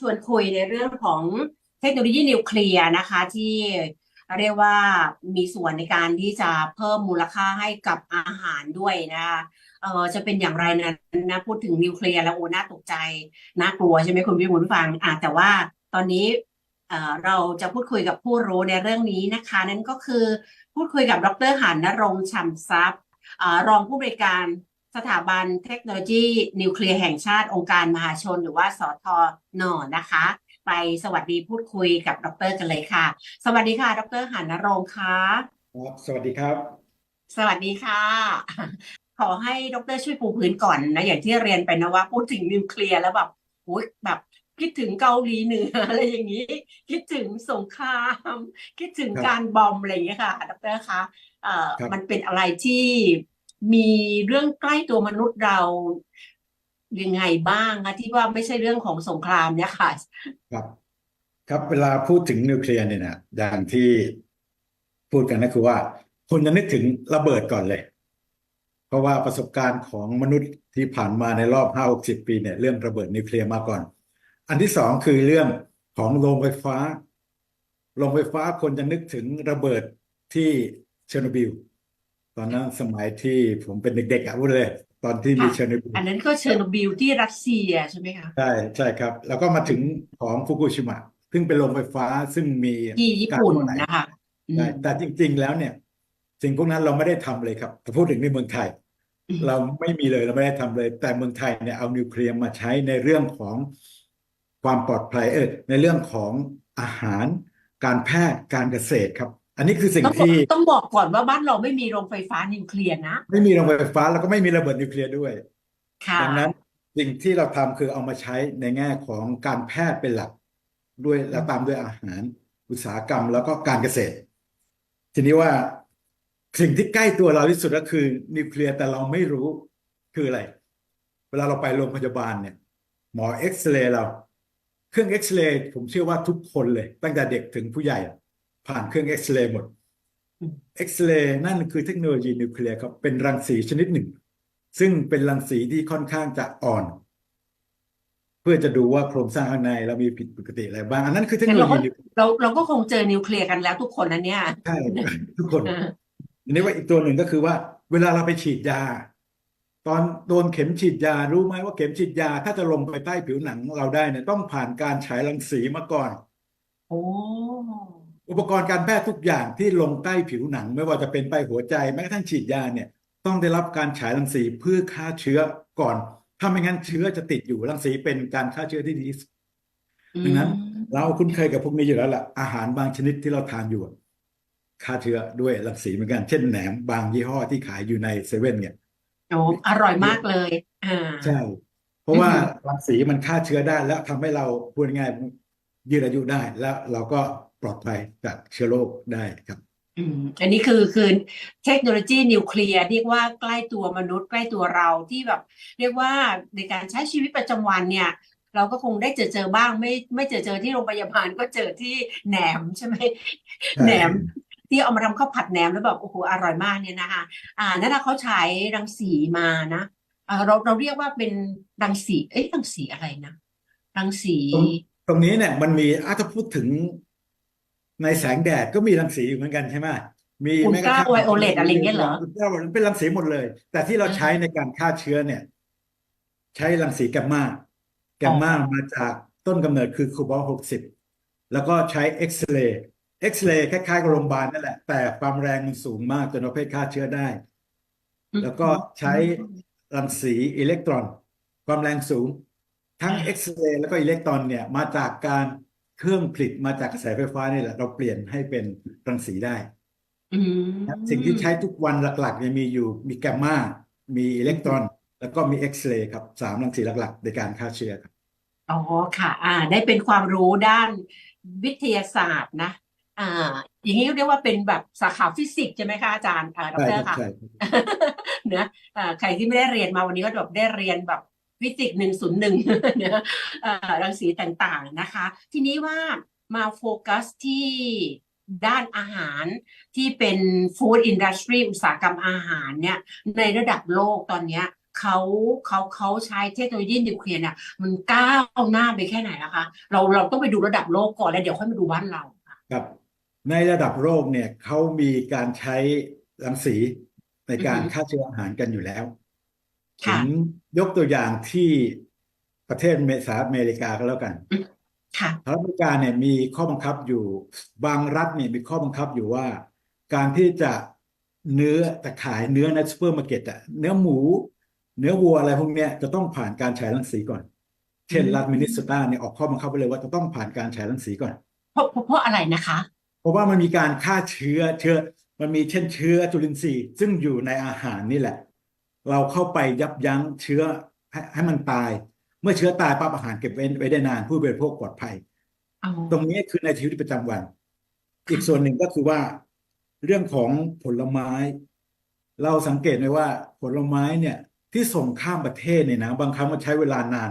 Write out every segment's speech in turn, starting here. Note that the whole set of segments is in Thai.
ชวนคุยในเรื่องของเทคโนโลยีนิวเคลียร์นะคะที่เรียกว่ามีส่วนในการที่จะเพิ่มมูลค่าให้กับอาหารด้วยนะคะเออจะเป็นอย่างไรนะนะพูดถึงนิวเคลียร์แล้วโอ้น่าตกใจน่ากลัวใช่ไหมคุณพี่บุญฟังอะแต่ว่าตอนนี้เออเราจะพูดคุยกับผู้รู้ในเรื่องนี้นะคะ นั่นก็คือพูดคุยกับดรหันนรงค์ฉ่ำทรัพย์รองผู้บริการ สถาบันเทคโนโลยีนิวเคลียร์แห่งชาติองค์การมหาชน หรือว่าสทนนะคะ ไปสวัสดีพูดคุยกับดรกันเลยค่ะ สวัสดีค่ะ ดรหันนรงค์ค่ะครับสวัสดีครับ สวัสดีค่ะ ขอให้ดรช่วยปูพื้นก่อนนะอย่างที่เรียนไปนะว่าพูดถึงนิวเคลียร์แล้วแบบโอ้ยแบบคิดถึงเกาหลีเหนืออะไรอย่างนี้ คิดถึงสงคราม คิดถึงครับการบอมอะไรอย่างเงี้ยค่ะ ดรคะเอ่อครับมันเป็นอะไรที่ มีเรื่องใกล้ตัวมนุษย์เรายังไงบ้างคะที่ว่าไม่ใช่เรื่องของสงครามเนี่ยค่ะ ครับ ครับเวลาพูดถึงนิวเคลียร์เนี่ยนะอย่างที่พูดกันก็คือว่าคนจะนึกถึงระเบิดก่อนเลย เพราะว่าประสบการณ์ของมนุษย์ที่ผ่านมาในรอบห้าหกสิบปีเนี่ยเรื่องระเบิดนิวเคลียร์มาก่อน อันที่สองคือเรื่องของโรงไฟฟ้าโรงไฟฟ้าคนจะนึกถึงระเบิดที่เชอร์โนบิล ตอนนั้นสมัยที่ผมเป็นเด็กๆอะพูดเลย ตอนที่มีค่ะ เชอร์โนบิลอันนั้นก็เชอร์โนบิลที่รัสเซียใช่ไหมคะใช่ใช่ครับ แล้วก็มาถึงของฟุกุชิมะซึ่งเป็นโรงไฟฟ้าซึ่งมีที่ญี่การปุ่นรั่วไหลนะคะอืใช่มแต่จริงๆแล้วเนี่ย สิ่งพวกนั้นเราไม่ได้ทำเลยครับถ้าพูดถึงในเมืองไทย อืม เราไม่มีเลยเราไม่ได้ทำเลย แต่เมืองไทยเนี่ยเอานิวเคลียร์มาใช้ในเรื่องของความปลอดภัยเออในเรื่องของอาหาร การแพทย์การเกษตรครับ อันนี้คือสิ่งต้องบอกที่ต้องบอกก่อนว่าบ้านเราไม่มีโรงไฟฟ้านิวเคลียร์นะ ไม่มีโรงไฟฟ้าแล้วก็ไม่มีระเบิดนิวเคลียร์ด้วย ค่ะ ดังนั้นสิ่งที่เราทำคือเอามาใช้ในแง่ของการแพทย์เป็นหลักด้วยแล้วตามด้วยอาหาร อุตสาหกรรมแล้วก็การเกษตร ทีนี้ว่าสิ่งที่ใกล้ตัวเราที่สุดก็คือนิวเคลียร์แต่เราไม่รู้คืออะไร เวลาเราไปโรงพยาบาลเนี่ย หมอเอ็กซเรย์เรา เครื่องเอ็กซเรย์ผมเชื่อว่าทุกคนเลย ตั้งแต่เด็กถึงผู้ใหญ่อะ ผ่านเครื่องเอ็กซเรย์หมดอืมเอ็กซเรย์นั่นคือเทคโนโลยีนิวเคลียร์ครับเป็นรังสีชนิดหนึ่ง ซึ่งเป็นรังสีที่ค่อนข้างจะอ่อน เพื่อจะดูว่าโครงสร้างข้างในเรามีผิดปกติอะไรบ้าง อันนั้นคือเทคโนงั้นโลเราก็ยีนิวเราเราก็คงเจอนิวเคลียร์กันแล้วทุกคนนะเนี่ยใช่ทุกคนเอออันนี้ว่าอีกตัวหนึ่งก็คือว่า เวลาเราไปฉีดยา ตอนโดนเข็มฉีดยารู้ไหมว่าเข็มฉีดยา ถ้าจะลงไปใต้ผิวหนังเราได้เนี่ยต้องผ่านการฉายรังสีมาก่อน โอ้ อุปกรณ์การแพทย์ทุกอย่างที่ลงใต้ผิวหนัง ไม่ว่าจะเป็นไปหัวใจแม้กระทั่งฉีดยาเนี่ยต้องได้รับการฉายรังสีเพื่อฆ่าเชื้อก่อน ถ้าไม่งั้นเชื้อจะติดอยู่รังสีเป็นการฆ่าเชื้อที่ดีที่สุดอืดังนั้นมเราคุ้นเคยกับพวกนี้อยู่แล้วล่ะอาหารบางชนิดที่เราทานอยู่อะฆ่าเชื้อด้วยรังสีเหมือนกัน เช่นแหนมบางยี่ห้อที่ขายอยู่ในเซเว่นเนี่ยโอ้อร่อยมากเลยอ่าใช่เพราะว่าอือฮึรังสีมันฆ่าเชื้อได้แล้วทำให้เราพูดง่ายๆยืดอายุได้แล้วเราก็ ปลอดภัยจากเชื้อโรคได้ครับอืมอันนี้คือคือเทคโนโลยีนิวเคลียร์เรียกว่าใกล้ตัวมนุษย์ใกล้ตัวเราที่แบบ เรียกว่าในการใช้ชีวิตประจำวันเนี่ย เราก็คงได้เจอเจอบ้าง ไม่ไม่เจอเจอที่โรงพยาบาลก็เจอที่แหนมใช่ไหมใช่แหนมที่เอามาทำข้าวผัดแหนมแล้วแบบโอ้โหอร่อยมากเนี่ยนะคะอ่านั่นนะเขาใช้รังสีมานะอ่าเราเราเรียกว่าเป็นรังสีเอ๊ะรังสีอะไรนะรังสี ตรงตรงนี้เนี่ยมันมีอะถ้าพูดถึง ในแสงแดดก็มีรังสีอยู่เหมือนกันใช่ไหมมีอุลแม้กตระราทั่งไวโอเลตอะไรเงี้ยเหรอ อุลตราไวโอเลตเป็นรังสีหมดเลย แต่ที่เราอ่าใช้ในการฆ่าเชื้อเนี่ย ใช้รังสีแกมมาแกมมามาจากต้นกำเนิดคือโคบอลหกสิบแล้วก็ใช้เอ็กซเรย์เอ็กซเรย์คล้ายๆกับโรงพยาบาลนั่นแหละ แต่ความแรงมันสูงมากจนประเภทฆ่าเชื้อได้แล้วก็ใช้รังสีอิเล็กตรอน ความแรงสูง ทั้งอ่าเอ็กซเรย์แล้วก็อิเล็กตรอนเนี่ยมาจากการ เครื่องผลิตมาจากกระแสไฟฟ้านี่แหละ เราเปลี่ยนให้เป็นรังสีได้อืมนะครับสิ่งที่ใช้ทุกวันหลักๆเนี่ยมีอยู่มีแกมมา มีอิเล็กตรอน แล้วก็มีเอ็กซเรย์ครับสามรังสีหลักๆ ในการฆ่าเชื้อครับ อ๋อค่ะ อ่า ได้เป็นความรู้ด้านวิทยาศาสตร์นะ อ่า อย่างนี้เรียกว่าเป็นแบบสาขาฟิสิกส์ใช่ไหมคะอาจารย์อ่าดใช่รครับค่ะใช่เนอะอ่าใครที่ไม่ได้เรียนมาวันนี้ก็แบบได้เรียนแบบ ฟิสิกส์หนึ่งศูนย์หนึ่งเนอะอ่ารังสีต่างๆนะคะ ทีนี้ว่ามาโฟกัสที่ด้านอาหารที่เป็นฟู้ดอินดัสทรีอุตสาหกรรมอาหารเนี่ยในระดับโลกตอนเนี้ยเขาเขาเขาใช้เทคโนโลยีนิวเคลียร์เนี่ยมันก้าวหน้าไปแค่ไหนนะคะ เราเราต้องไปดูระดับโลกก่อนแล้วเดี๋ยวค่อยมาดูบ้านเราค่ะครับในระดับโลกเนี่ยเขามีการใช้รังสีในการอือฮึฆ่าเชื้ออาหารกันอยู่แล้วค่ะ ผมยกตัวอย่างที่ประเทศเมสหรัฐอเมริกาก็แล้วกันค่ะสหรัฐอเมริกาเนี่ยมีข้อบังคับอยู่บางรัฐเนี่ยมีข้อบังคับอยู่ว่า การที่จะเนื้อแต่ขายเนื้อในซูเปอร์มาร์เก็ตอะเนื้อหมู เนื้อวัวอะไรพวกเนี้ยจะต้องผ่านการฉายรังสีก่อน เช่นอืมรัฐมินนิโซตาเนี่ยออกข้อบังคับไปเลยว่าจะต้องผ่านการฉายรังสีก่อนเพราะเพราะเพราะอะไรนะคะ เพราะว่ามันมีการฆ่าเชื้อเชื้อมันมีเช่นเชื้อจุลินทรีย์ซึ่งอยู่ในอาหารนี่แหละ เราเข้าไปยับยั้งเชื้อให้ให้มันตาย เมื่อเชื้อตายปั๊บอาหารเก็บไว้ไว้ได้นาน ผู้บริโภคปลอดภัย อ๋อตรงนี้คือในชีวิตประจำวัน อีกส่วนหนึ่งก็คือว่า เรื่องของผลไม้ เราสังเกตไหมว่าผลไม้เนี่ย ที่ส่งข้ามประเทศเนี่ยนะบางครั้งมันใช้เวลานาน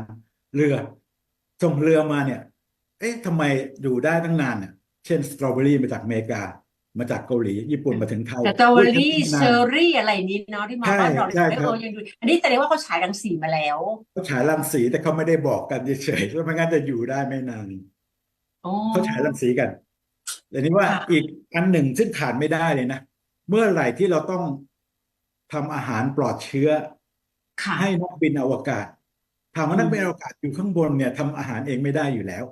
เรือส่งเรือมาเนี่ย เอ๊ะทำไมอยู่ได้ตั้งนานเนี่ยเช่นสตรอเบอรี่มาจากอเมริกา มาจากเกาหลีญี่ปุ่นมาถึงไทยสตรอเบอรี่ฮ้ยเชทำอไมนานร์รี่อะไรนี้เนาะที่มาใช่บ้านเราเนี่ยใช่เอครับอยังดูอันนี้แสดงว่าเขาฉายรังสีมาแล้วเขาฉายรังสีแต่เขาไม่ได้บอกกันเฉยๆว่าไม่งั้นจะอยู่ได้ไม่นานอ๋อเขาฉายรังสีกันแต่นี้ว่าค่ะอีกอันหนึ่งซึ่งขาดไม่ได้เลยนะเมื่อไหร่ที่เราต้องทำอาหารปลอดเชื้อค่ะให้นักบินอวกาศถามว่าอืมนักบินอวกาศอยู่ข้างบนเนี่ยทำอาหารเองไม่ได้อยู่แล้ว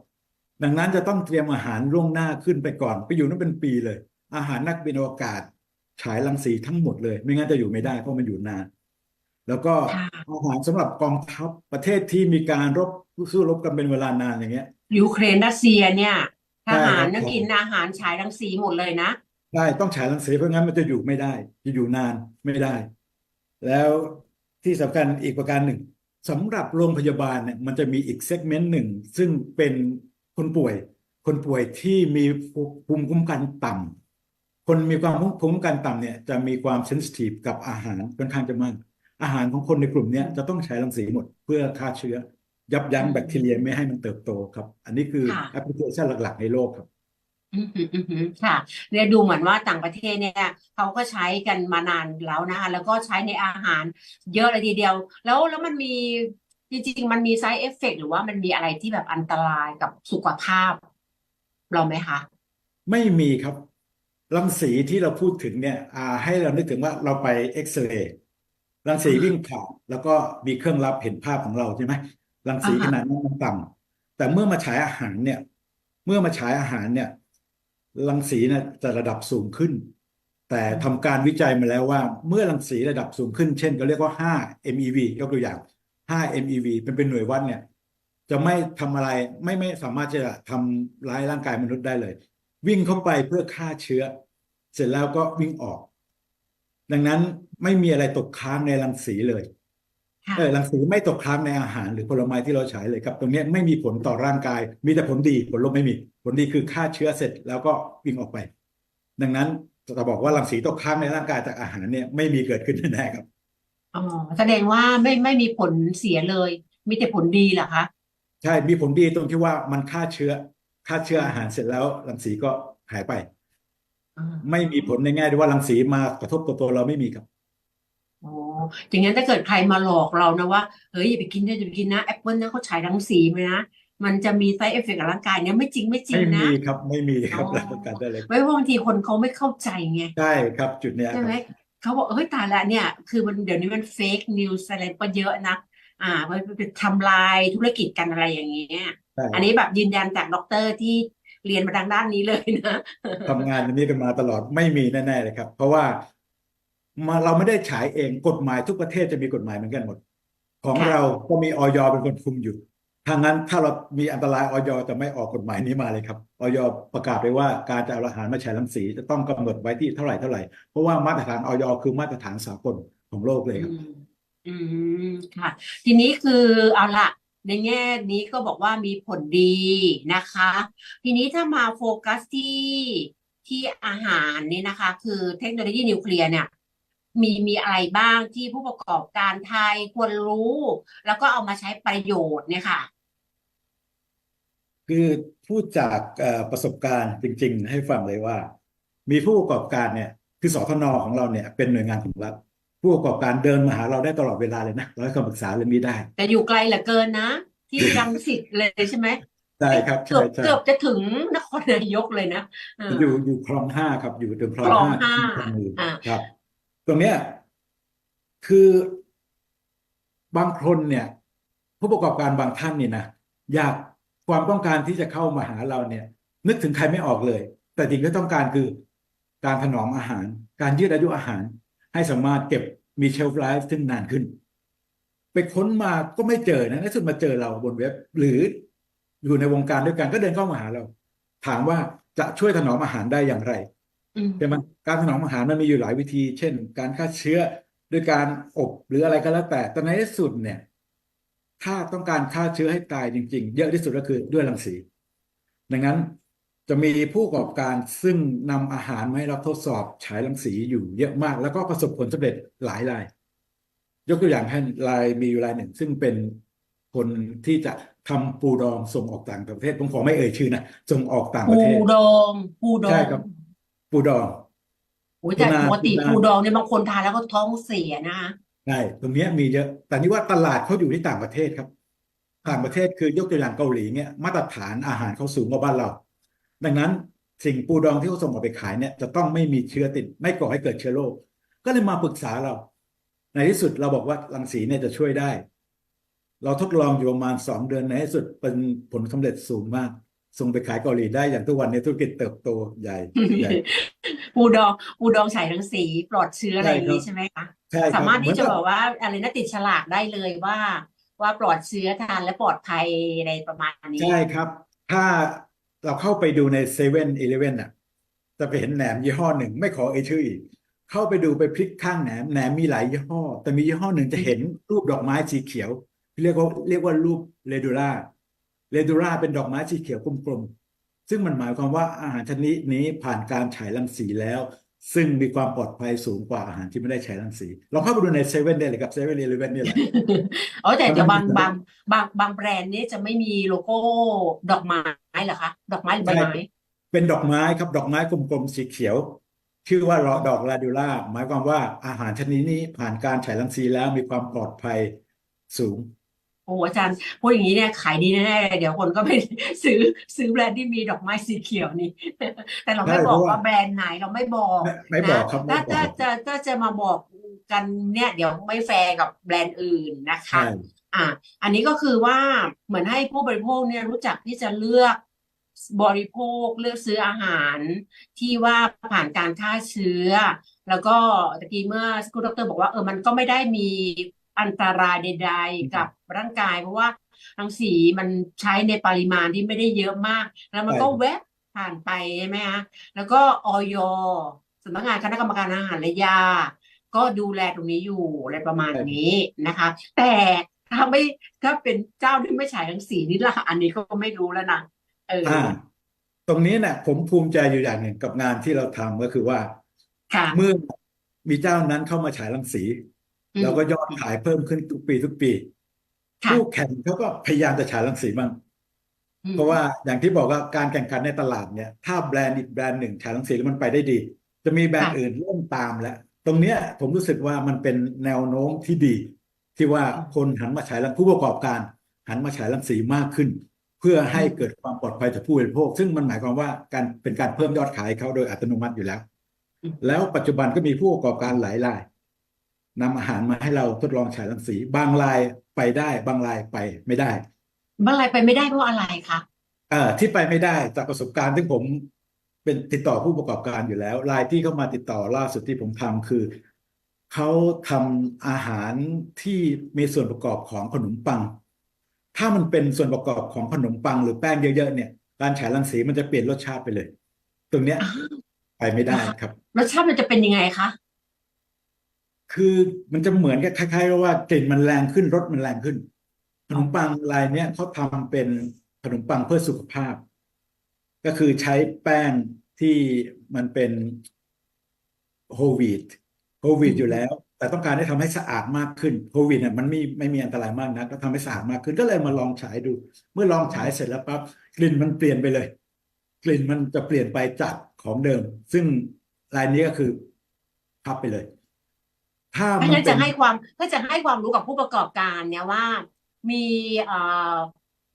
ดังนั้นจะต้องเตรียมอาหารล่วงหน้าขึ้นไปก่อน ไปอยู่นั่นเป็นปีเลย อาหารนักบินอวกาศ ฉายรังสีทั้งหมดเลย ไม่งั้นจะอยู่ไม่ได้เพราะมันอยู่นาน แล้วก็ค่ะอาหารสำหรับกองทัพประเทศที่มีการรบสู้รบกันเป็นเวลานานอย่างเงี้ย ยูเครนรัสเซียเนี่ยทใช่หาครัรบนักกินอาหารฉายรังสีหมดเลยนะได้ต้องฉายรังสีเพราะงั้นมันจะอยู่ไม่ได้ จะอยู่นานไม่ได้ แล้วที่สำคัญอีกประการหนึ่งสำหรับโรงพยาบาลเนี่ยมันจะมีอีกเซกเมนต์หนึ่ง ซึ่งเป็นคนป่วย คนป่วยที่มีภูมิคุ้มกันต่ำ คนมีความภูมิคุ้มกันต่ำเนี่ยจะมีความเซนซิทีฟกับอาหารค่อนข้างจะมากอาหารของคนในกลุ่มเนี้ยจะต้องใช้รังสีหมดเพื่อฆ่าเชื้อ ยับยั้งอืมแบคทีเรียไม่ให้มันเติบโตครับ อันนี้คือค่ะแอปพลิเคชันหลัก ๆ ในโลกครับอืมอืมอืมอืมค่ะเนี่ยดูเหมือนว่าต่างประเทศเนี่ยเขาก็ใช้กันมานานแล้วนะคะแล้วก็ใช้ในอาหารเยอะเลยทีเดียว แล้วแล้วมันมีจริงๆ มันมี side effect หรือว่ามันมีอะไรที่แบบอันตรายกับสุขภาพ เราไหมคะ ไม่มีครับ รังสีที่เราพูดถึงเนี่ยอ่าให้เรานึกถึงว่าเราไปเอ็กซเรย์รังสีวิ่งผ่านแล้วก็มีเครื่องรับเห็นภาพของเราใช่ไหมรังสีอ่าฮะขนาดนั้นมันต่ำแต่เมื่อมาฉายอาหารเนี่ย เมื่อมาฉายอาหารเนี่ย รังสีเนี่ยจะระดับสูงขึ้น แต่ทำการวิจัยมาแล้วว่า เมื่อรังสีระดับสูงขึ้น เช่นก็เรียกว่า 5 MeV ยกตัวอย่าง 5 MeV เป็นเป็นหน่วยวัดเนี่ย จะไม่ทำอะไรไม่ไม่สามารถจะทำร้ายร่างกายมนุษย์ได้เลย วิ่งเข้าไปเพื่อฆ่าเชื้อ เสร็จแล้วก็วิ่งออก ดังนั้นไม่มีอะไรตกค้างในรังสีเลยค่ะเออรังสีไม่ตกค้างในอาหารหรือผลไม้ที่เราใช้เลยครับ ตรงเนี้ยไม่มีผลต่อร่างกาย มีแต่ผลดีผลลบไม่มี ผลดีคือฆ่าเชื้อเสร็จแล้วก็วิ่งออกไป ดังนั้นจะบอกว่ารังสีตกค้างในร่างกายจากอาหารเนี่ยไม่มีเกิดขึ้นแน่ๆครับอ๋อแสดงว่าไม่ไม่มีผลเสียเลย มีแต่ผลดีเหรอคะใช่มีผลดีตรงที่ว่ามันฆ่าเชื้อ ฆ่าเชื้ออาหารเสร็จแล้วรังสีก็หายไปอ่าไม่มีผลในแง่ที่ว่ารังสีมากระทบกับตัวเราไม่มีครับอ๋ออย่างนั้นถ้าเกิดใครมาหลอกเรานะว่าเฮ้ยอย่าไปกินนะอย่าไปกินนะแอปเปิลนะเขาฉายรังสีไหมนะมันจะมี side effect กับร่างกายเนี่ยไม่จริงไม่จริงไม่นะมีครับ ไม่มีครับอ๋อรับประกันได้เลยไว้บางทีคนเขาไม่เข้าใจไงใช่ครับจุดเนี้ยคใช่รับไหมเขาบอกเฮ้ยตายละเนี่ย คือมันเดี๋ยวนี้มันเฟกนิวส์อะไรก็เยอะนะ อ่ามันไปทำลายธุรกิจกันอะไรอย่างเงี้ยใช่ อันนี้แบบยืนยันจากด็อกเตอร์ที่เรียนมาทางด้านนี้เลยนะทำงานอันนี้กันมาตลอดไม่มีแน่ๆเลยครับ เพราะว่ามาเราไม่ได้ฉายเองกฎหมายทุกประเทศจะมีกฎหมายเหมือนกันหมด ของค่ะเราก็มีออยเป็นคนคุมอยู่ทางนั้นถ้าเรามีอันตรายออยจะไม่ออกกฎหมายนี้มาเลยครับออยประกาศไปว่าการจะเอาอาหารมาฉายรังสี จะต้องกำหนดไว้ที่เท่าไหร่เท่าไหร่เพราะว่ามาตรฐานออยคือมาตรฐานสากลของโลกเลยครับ อืมอืมค่ะ ทีนี้คือเอาละ ในแง่นี้ก็บอกว่ามีผลดีนะคะ ทีนี้ถ้ามาโฟกัสที่ที่อาหารนี่นะคะ คือเทคโนโลยีนิวเคลียร์เนี่ยมีมีอะไรบ้างที่ผู้ประกอบการไทยควรรู้ แล้วก็เอามาใช้ประโยชน์เนี่ยค่ะ คือพูดจากประสบการณ์จริง ๆ ให้ฟังเลยว่า มีผู้ประกอบการเนี่ย คือสทนของเราเนี่ย เป็นหน่วยงานของรัฐ ผู้ประกอบการเดินมาหาเราได้ตลอดเวลาเลยนะเราให้คำปรึกษาเลยมีได้ แต่อยู่ไกลเหลือเกินนะ ที่รังสิตเลยใช่ไหมได้ครับเกือบใช่ใช่เกือบจะถึงนครนายกเลยนะเอออยู่อยู่คลองห้าครับ อยู่ตรงคลองคลองห้าห้าที่คลองมืออ่า ครับ ตรงเนี้ยคือบางคนเนี่ย ผู้ประกอบการบางท่านเนี่ยนะอยากความต้องการที่จะเข้ามาหาเราเนี่ย นึกถึงใครไม่ออกเลย แต่สิ่งที่ต้องการคือการถนอมอาหาร การยืดอายุอาหาร ให้สามารถเก็บมีเชลฟ์ไลฟ์ซึ่งนานขึ้น ไปค้นมาก็ไม่เจอนะในที่สุดมาเจอเราบนเว็บ หรืออยู่ในวงการด้วยกันก็เดินเข้ามาหาเรา ถามว่าจะช่วยถนอมอาหารได้อย่างไรอืมใช่ไหมการถนอมอาหารมันมีอยู่หลายวิธี เช่น การฆ่าเชื้อด้วยการอบหรืออะไรก็แล้วแต่แต่ในที่สุดเนี่ย ถ้าต้องการฆ่าเชื้อให้ตายจริง ๆ เยอะที่สุดก็คือด้วยรังสี ดังนั้น จะมีผู้ประกอบการซึ่งนำอาหารมาให้เราทดสอบฉายรังสีอยู่เยอะมาก แล้วก็ประสบผลสำเร็จหลายราย ยกตัวอย่างให้รายมีอยู่รายหนึ่ง ซึ่งเป็นคนที่จะทำปูดองส่งออกต่างประเทศผมขอไม่เอ่ยชื่อนะส่งออกต่างปปูระเทศดองปูดอใช่งครับ ปูดองโอ้ยแต่ปูนาปกติปูนาปูดองเนี่ยบางคนทานแล้วก็ท้องเสียนะคะใช่ตรงเนี้ยมีเยอะ แต่นี่ว่าตลาดเขาอยู่ที่ต่างประเทศครับ ต่างประเทศคือยกตัวอย่างเกาหลีเนี่ยมาตรฐานอาหารเขาสูงกว่าบ้านเรา ดังนั้นสิ่งปูดองที่เขาส่งออกไปขายเนี่ยจะต้องไม่มีเชื้อติด ไม่ก่อให้เกิดเชื้อโรคก็เลยมาปรึกษาเรา ในที่สุดเราบอกว่ารังสีเนี่ยจะช่วยได้ เราทดลองอยู่ประมาณสองเดือนในที่สุดเป็นผลสำเร็จสูงมาก ส่งไปขายเกาหลีได้อย่างทุกวันในธุรกิจเติบโตใหญ่ใหญ่ปูดองปูดองฉายรังสีปลอดเชื้ออะไรอย่างนี้ใช่ใช่ไหมคะใช่คสารับมารถเหมือที่นจะกับบอกว่าอะไรนะติดฉลากได้เลยว่า ว่าปลอดเชื้อทานและปลอดภัยอะไรประมาณนี้ใช่ครับ ถ้า เราเข้าไปดูในเซเว่นอีเลเว่นอะจะไปเห็นแหนมยี่ห้อหนึ่งไม่ขอเอ่ยชื่ออีก เข้าไปดูไปพลิกข้างแหนมแหนมมีหลายยี่ห้อ แต่มียี่ห้อหนึ่งจะเห็นรูปดอกไม้สีเขียว เรียกว่าเรียกว่ารูปเรดูล่าเรดูล่าเป็นดอกไม้สีเขียวกลมๆซึ่งมันหมายความว่าอาหารชนิดนี้ผ่านการฉายรังสีแล้ว ซึ่งมีความปลอดภัยสูงกว่าอาหารที่ไม่ได้ฉายรังสีลองเข้าไปดูในเซเว่นได้เลยครับเซเว่นอีเลเว่นนี่แหละอ๋อแต่แต่บางมันบางบางบางแบรนด์นี่จะไม่มีโลโก้ดอกไม้เหรอคะ ดอกไม้หรือใบใช่ไม้เป็นดอกไม้ครับดอกไม้กลมๆสีเขียว ชื่อว่าดอกลาดูล่าหมายความว่าอาหารชนิดนี้ผ่านการฉายรังสีแล้วมีความปลอดภัยสูง โอ้อาจารย์พูดอย่างนี้เนี่ยขายดีแน่ๆเลยเดี๋ยวคนก็ไปซื้อซื้อแบรนด์ที่มีดอกไม้สีเขียวนี่ แต่เราไม่ใช่บอกเพราะว่าว่าแบรนด์ไหนเราไม่บอกไม่ไม่บนะอกครับไม่ถ้าบถ้าอกจะถ้าจะมาบอกกันเนี่ยเดี๋ยวไม่แฟร์กับแบรนด์อื่นนะคะใช่อะอันนี้ก็คือว่าเหมือนให้ผู้บริโภคเนี่ยรู้จักที่จะเลือกบริโภคเลือกซื้ออาหารที่ว่าผ่านการฆ่าเชื้อ แล้วก็ตะกี้เมื่อสักครู่ดรบอกว่าเออมันก็ไม่ได้มี อันตรายใด ๆ กับร่างกาย เพราะว่ารังสีมันใช้ในปริมาณที่ไม่ได้เยอะมาก แล้วมันก็ใช่แวบผ่านไปใช่ไหมคะแล้วก็ออยสำนักงานคณะกรรมการอาหารและยา ก็ดูแลตรงนี้อยู่อะไรประมาณนี้นะคะ แต่ถ้าไม่ถ้าเป็นเจ้าที่ไม่ฉายรังสีนี่ละอันนี้ก็ไม่รู้แล้วนะเอออ่าตรงนี้เนี่ยผมภูมิใจอยู่อย่างหนึ่งกับงานที่เราทำก็คือว่าค่ะเมื่อมีเจ้านั้นเข้ามาฉายรังสีอืม แล้วก็ยอดขายเพิ่มขึ้นทุกปีทุกปีค่ะคู่แข่งเขาก็พยายามจะฉายรังสีบ้างอืมเพราะว่าอย่างที่บอกว่าการแข่งขันในตลาดเนี่ย ถ้าแบรนด์อีกแบรนด์หนึ่งฉายรังสีแล้วมันไปได้ดี จะมีแบรนด์อื่นเริ่มตามแล้ว ตรงเนี้ยผมรู้สึกว่ามันเป็นแนวโน้มที่ดี ที่ว่าคนหันมาฉายรังผู้ประกอบการ หันมาฉายรังสีมากขึ้น เพื่อให้เกิดความปลอดภัยต่อผู้บริโภค ซึ่งมันหมายความว่าการเป็นการเพิ่มยอดขายเขาโดยอัตโนมัติอยู่แล้วอืมแล้วปัจจุบันก็มีผู้ประกอบการหลายราย นำอาหารมาให้เราทดลองฉายรังสี บางรายไปได้ บางรายไปไม่ได้ บางรายไปไม่ได้เพราะอะไรคะเอ่อที่ไปไม่ได้จากประสบการณ์ที่ผมเป็นติดต่อผู้ประกอบการอยู่แล้ว รายที่เข้ามาติดต่อล่าสุดที่ผมทำคือเขาทำอาหารที่มีส่วนประกอบของขนมปัง ถ้ามันเป็นส่วนประกอบของขนมปังหรือแป้งเยอะๆเนี่ย การฉายรังสีมันจะเปลี่ยนรสชาติไปเลย ตรงเนี้ยอ้าวไปไม่ได้ครับ รสชาติมันจะเป็นยังไงคะ คือมันจะเหมือนกับคล้ายๆกับว่ากลิ่นมันแรงขึ้นรสมันแรงขึ้น ขนมปังรายเนี้ยเขาทำเป็นขนมปังเพื่อสุขภาพ ก็คือใช้แป้งที่มันเป็นโฮวีตโฮวีตอืมอยู่แล้ว แต่ต้องการให้ทำให้สะอาดมากขึ้นโฮวีตเนี่ยมันไม่ไม่มีอันตรายมากนะก็ทำให้สะอาดมากขึ้นก็เลยมาลองฉายดู เมื่อลองฉายเสร็จแล้วปั๊บกลิ่นมันเปลี่ยนไปเลย กลิ่นมันจะเปลี่ยนไปจากของเดิม ซึ่งรายนี้ก็คือพับไปเลย ถ้าถ้ามันงั้นเป็จะนให้ความถ้าจะให้ความรู้กับผู้ประกอบการเนี่ยว่ามีเอ่อ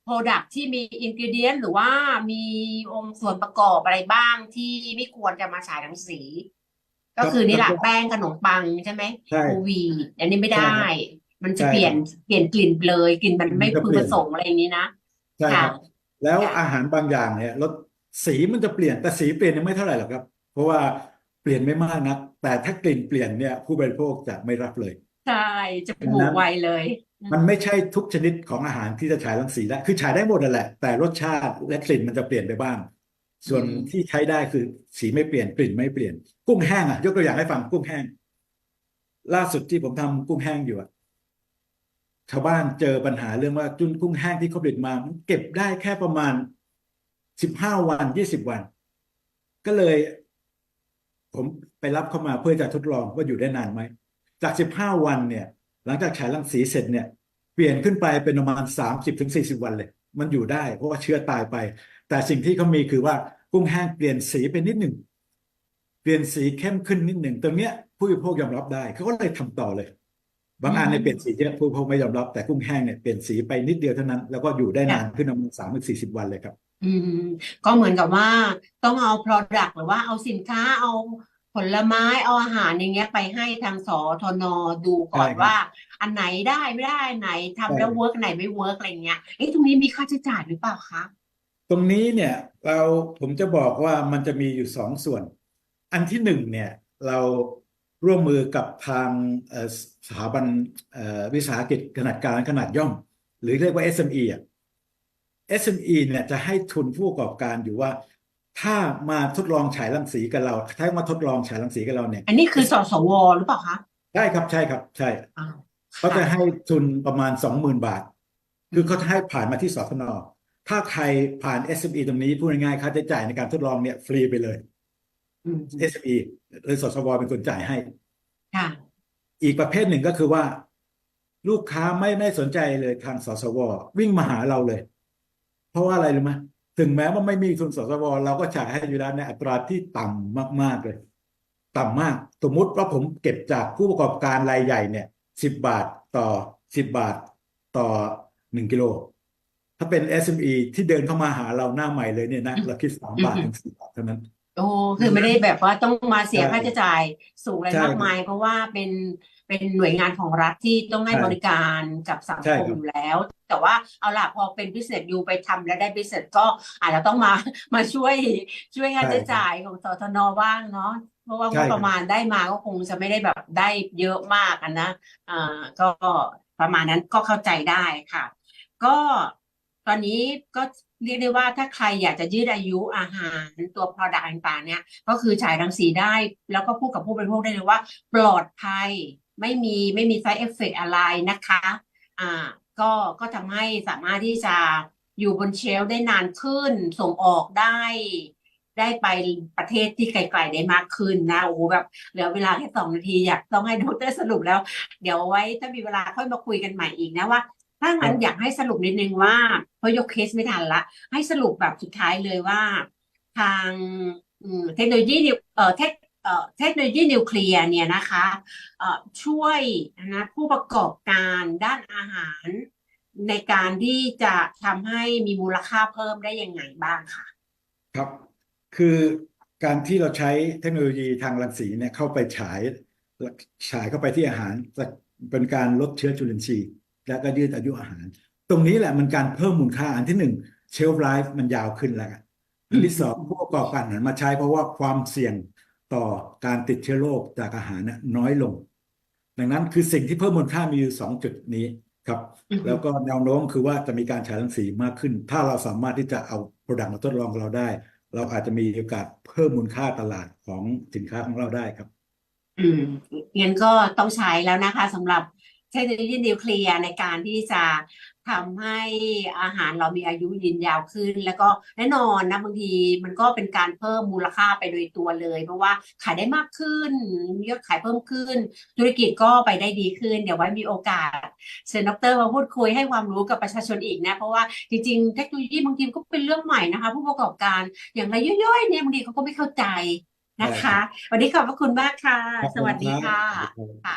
product ที่มี ingredient หรือว่ามีองค์ส่วนประกอบอะไรบ้างที่ไม่ควรจะมาฉายรังสี ก็ครับคือนี่แหละครับแป้งขนมปังใช่ไหมใช่ UV อันนี้ไม่ใช่ได้ครับมันจะใช่เปลี่ยนครับเปลี่ยนกลิ่นเลยกลิ่นมันไม่มันจะพึงเปลี่ปยนระสงค์อะไรอย่างนี้นะใช่ครับค่ะแล้วค่ะอาหารบางอย่างเนี่ยรสสีมันจะเปลี่ยนแต่สีเปลี่ยนยังไม่เท่าไหร่หรอกครับ เพราะว่าเปลี่ยนไม่มากนัก แต่ถ้ากลิ่นเปลี่ยนเนี่ยผู้บริโภคจะไม่รับเลย ใช่จะดังผูกนั้นไวเลย มันไม่ใช่ทุกชนิดของอาหารที่จะฉายรังสีได้คือฉายได้หมดนั่นแหละ แต่รสชาติและกลิ่นมันจะเปลี่ยนไปบ้าง ส่วนอืมที่ใช้ได้คือสีไม่เปลี่ยนกลิ่นไม่เปลี่ยน กุ้งแห้งอะ ยกตัวอย่างให้ฟังกุ้งแห้ง ล่าสุดที่ผมทำกุ้งแห้งอยู่อะชาวบ้านเจอปัญหาเรื่องว่าจุนกุ้งแห้งที่เขาผลิตมามันเก็บได้แค่ประมาณสิบห้าวันยี่สิบวัน ก็เลย ผมไปรับเข้ามาเพื่อจะทดลองว่าอยู่ได้นานไหม จากสิบห้าวันเนี่ย หลังจากฉายรังสีเสร็จเนี่ย เปลี่ยนขึ้นไปเป็นประมาณสามสิบถึงสี่สิบวันเลย มันอยู่ได้เพราะว่าเชื้อตายไป แต่สิ่งที่เขามีคือว่ากุ้งแห้งเปลี่ยนสีไปนิดหนึ่งเปลี่ยนสีเข้มขึ้นนิดหนึ่งตรงเนี้ยผู้บริโภคยอมรับได้เขาก็เลยทำต่อเลย บางอันเนี่ยเปลี่ยนสีเยอะผู้บริโภคไม่ยอมรับแต่กุ้งแห้งเนี่ยเปลี่ยนสีไปนิดเดียวเท่านั้นแล้วก็อยู่ได้นานขึ้นประมาณสามถึงสี่สิบวันเลยครับ อืม ก็เหมือนกับว่าต้องเอา product หรือว่าเอาสินค้าเอาผลไม้เอาอาหารอย่างเงี้ยไปให้ทางสทนดูก่อนใช่ครับว่า อันไหนได้ไม่ได้อันไหนทำใช่ แล้วเวิร์กไหนไม่เวิร์กอะไรเงี้ยเอ๊ะตรงนี้มีค่าใช้จ่ายหรือเปล่าคะตรงนี้เนี่ยเราผมจะบอกว่ามันจะมีอยู่สองส่วน อันที่หนึ่งเนี่ยเราร่วมมือกับทางเอ่อสถาบันเอ่อวิสาหกิจขนาดกลางขนาดย่อม หรือเรียกว่า SME อะ SME เนี่ยจะให้ทุนผู้ประกอบการอยู่ว่า ถ้ามาทดลองฉายรังสีกับเรา ถ้ามาทดลองฉายรังสีกับเราเนี่ย อันนี้คือสสวหรือเปล่าคะได้ครับใช่ครับ ใช่อ้าวเขาจะค่ะให้ทุนประมาณสองหมื่นบาท คือเขาจะให้ผ่านมาที่สทนถ้าใครผ่าน SME ตรงนี้พูดง่ายๆค่าใช้จ่ายในการทดลองเนี่ยฟรีไปเลย อืม SME หรือสสวเป็นคนจ่ายให้ ค่ะ อีกประเภทหนึ่งก็คือว่า ลูกค้าไม่ไม่สนใจเลยทางสสว วิ่งมาหาเราเลย เพราะว่าอะไรรู้ไหมถึงแม้ว่าไม่มีทุนสสวเราก็จ่ายให้อยู่แล้วในอัตราที่ต่ำมาก ๆเลย ต่ำมาก สมมุติว่าผมเก็บจากผู้ประกอบการรายใหญ่เนี่ยสิบบาทต่อสิบบาทต่อหนึ่งกิโลถ้าเป็น SME ที่เดินเข้ามาหาเราหน้าใหม่เลยเนี่ยนะอืมเราคิดสามอืมบาทอืมถึงสี่บาทเท่านั้นโอ้คือไม่ได้แบบว่าต้องมาเสียใช่ค่าใช้จ่ายสูงอะไรใช่มากครับมาย เพราะว่าเป็น เป็นหน่วยงานของรัฐที่ต้องให้ใช่บริการกับสังใช่คคมรับอยู่แล้ว แต่ว่าเอาล่ะพอเป็น business อยู่ไปทำแล้วได้ business ก็อาจจะต้องมามาช่วยช่วยงานใช่ใช้ครับจ่ายของสทนบ้างเนาะเพราะว่างใช่บคปรับระมาณได้มาก็คงจะไม่ได้แบบได้เยอะมากอะนะอ่าก็ประมาณนั้นก็เข้าใจได้ค่ะ ก็ตอนนี้ก็เรียกได้ว่าถ้าใครอยากจะยืดอายุอาหารตัว product ต่างๆเนี่ย ก็คือฉายรังสีได้ แล้วก็พูดกับผู้บริโภคได้เลยว่า ปลอดภัย ไม่มีไม่มี side effect อะไรนะคะอ่าก็ก็ทำให้สามารถที่จะอยู่บนเชลฟ์ได้นานขึ้น ส่งออกได้ ได้ไปประเทศที่ไกลๆได้มากขึ้นนะโอ้โหแบบเหลือเวลาแค่สองนาทีอยากต้องให้ดรสรุปแล้ว เดี๋ยวไว้ถ้ามีเวลาค่อยมาคุยกันใหม่อีกนะว่าถ้างั้นอยากให้สรุปนิดนึงว่าเพราะยกเคสไม่ทันละ ให้สรุปแบบสุดท้ายเลยว่า ทางเทคโนโลยีนิวเอ่อเทค เทคโนโลยีนิวเคลียร์เนี่ยนะคะช่วยนะผู้ประกอบการด้านอาหารในการที่จะทำให้มีมูลค่าเพิ่มได้ยังไงบ้างค่ะครับคือการที่เราใช้เทคโนโลยีทางรังสีเนี่ยเข้าไปฉายฉายเข้าไปที่อาหารจะเป็นการลดเชื้อจุลินทรีย์ และก็ยืดอายุอาหาร ตรงนี้แหละมันการเพิ่มมูลค่าอันที่หนึ่งเชลฟ์ไลฟ์มันยาวขึ้นแล้วอันที่สองผู้ประกอบการหันมาใช้เพราะว่าความเสี่ยง ต่อการติดเชื้อโรคจากอาหารเนี่ยน้อยลง ดังนั้นคือสิ่งที่เพิ่มมูลค่ามีอยู่สองจุดนี้ครับอือฮึแล้วก็แนวโน้มคือว่าจะมีการฉายรังสีมากขึ้น ถ้าเราสามารถที่จะเอาโปรดักต์มาทดลองกับเราได้ เราอาจจะมีโอกาสเพิ่มมูลค่าตลาดของสินค้าของเราได้ครับ อืมงั้นก็ต้องใช้แล้วนะคะสำหรับเทคโนโลยีนิวเคลียร์ในการที่จะทำให้อาหารเรามีอายุยืนยาวขึ้น แล้วก็แน่นอนนะบางทีมันก็เป็นการเพิ่มมูลค่าไปโดยตัวเลย เพราะว่าขายได้มากขึ้นมียอดขายเพิ่มขึ้น ธุรกิจก็ไปได้ดีขึ้น เดี๋ยวไว้มีโอกาสเชิญดรมาพูดคุยให้ความรู้กับประชาชนอีกนะ เพราะว่าจริงๆเทคโนโลยีบางทีก็เป็นเรื่องใหม่นะคะ ผู้ประกอบการอย่างไรย่อยๆเนี่ยบางทีเขาก็ไม่เข้าใจนะคะ วันนี้ขอบพระคุณมากค่ะครับสวัสดีผมครับค่ะสวัสดีครับค่ะ